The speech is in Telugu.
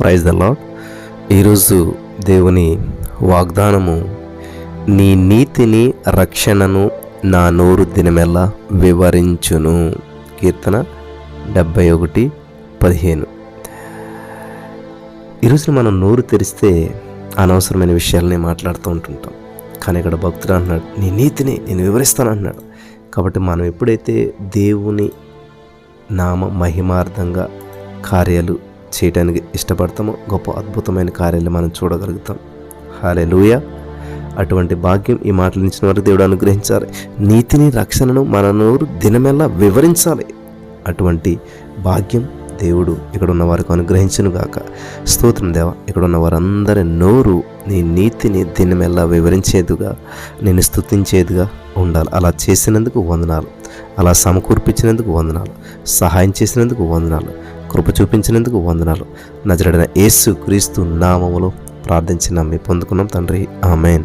ప్రైజ్ ద లాడ్ ఈరోజు దేవుని వాగ్దానము నీ నీతిని రక్షణను నా నోరు దినమెల్లా వివరించును. కీర్తన డెబ్బై ఒకటి పదిహేను. ఈరోజు మనం నోరు తెరిస్తే అనవసరమైన విషయాలని మాట్లాడుతూ ఉంటుంటాం. కానీ ఇక్కడ భక్తుడు అంటున్నాడు నీ నీతిని నేను వివరిస్తాను అంటున్నాడు. కాబట్టి మనం ఎప్పుడైతే దేవుని నామ మహిమార్థంగా కార్యాలు చేయడానికి ఇష్టపడతామో గొప్ప అద్భుతమైన కార్యాలు మనం చూడగలుగుతాం. హాలే అటువంటి భాగ్యం ఈ మాటలు ఇచ్చిన వారికి దేవుడు అనుగ్రహించాలి. నీతిని రక్షణను మన నోరు దినమెల్లా వివరించాలి. అటువంటి భాగ్యం దేవుడు ఇక్కడ ఉన్న వారికి అనుగ్రహించను గాక. స్తోత్రం దేవ. ఇక్కడ ఉన్న వారందరి నోరు నీ నీతిని దినమెల్లా వివరించేదిగా నేను స్థుతించేదిగా ఉండాలి. అలా చేసినందుకు వందనాలు. అలా సమకూర్పించినందుకు వందనాలు. సహాయం చేసినందుకు వందనాలు. కృప చూపించినందుకు వందనాలు. నజరడిన యేసు క్రీస్తు నామములో ప్రార్థించి నమ్మి పొందుకున్నాం తండ్రి. ఆమెన్.